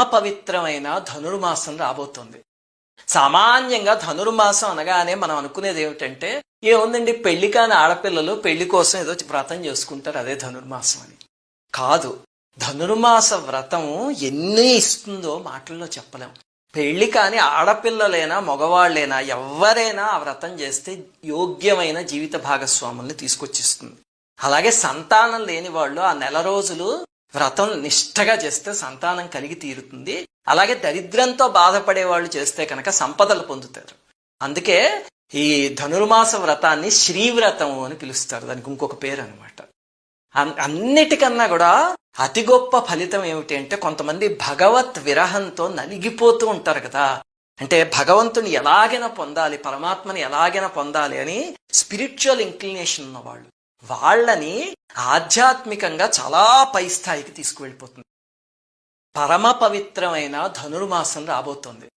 పవిత్రమైన ధనుర్మాసం రాబోతుంది. సామాన్యంగా ధనుర్మాసం అనగానే మనం అనుకునేది ఏమిటంటే ఏముందండి పెళ్ళి కాని ఆడపిల్లలు పెళ్ళి కోసం ఏదో వ్రతం చేసుకుంటారు అదే ధనుర్మాసం అని. కాదు ధనుర్మాస వ్రతం ఎన్ని ఇస్తుందో మాటల్లో చెప్పలేము పెళ్ళి కాని ఆడపిల్లలైనా మగవాళ్ళైనా ఎవరైనా ఆ వ్రతం చేస్తే యోగ్యమైన జీవిత భాగస్వాముల్ని తీసుకొచ్చిస్తుంది. అలాగే సంతానం లేని వాళ్ళు ఆ నెల రోజులు వ్రతం నిష్టగా చేస్తే సంతానం కలిగి తీరుతుంది. అలాగే దరిద్రంతో బాధపడే వాళ్ళు చేస్తే కనుక సంపదలు పొందుతారు. అందుకే ఈ ధనుర్మాస వ్రతాన్ని శ్రీవ్రతం అని పిలుస్తారు. దానికి ఇంకొక పేరు అనమాట అన్నిటికన్నా కూడా అతి గొప్ప ఫలితం ఏమిటి అంటే కొంతమంది భగవత్ విరహంతో నలిగిపోతూ ఉంటారు కదా. అంటే భగవంతుని ఎలాగైనా పొందాలి పరమాత్మని ఎలాగైనా పొందాలి అని స్పిరిచువల్ ఇంక్లినేషన్ ఉన్నవాళ్ళు. వాళ్ళని ఆధ్యాత్మికంగా చాలా పై స్థాయికి తీసుకువెళ్ళిపోతుంది. పరమ పవిత్రమైన ధనుర్మాసం రాబోతోంది.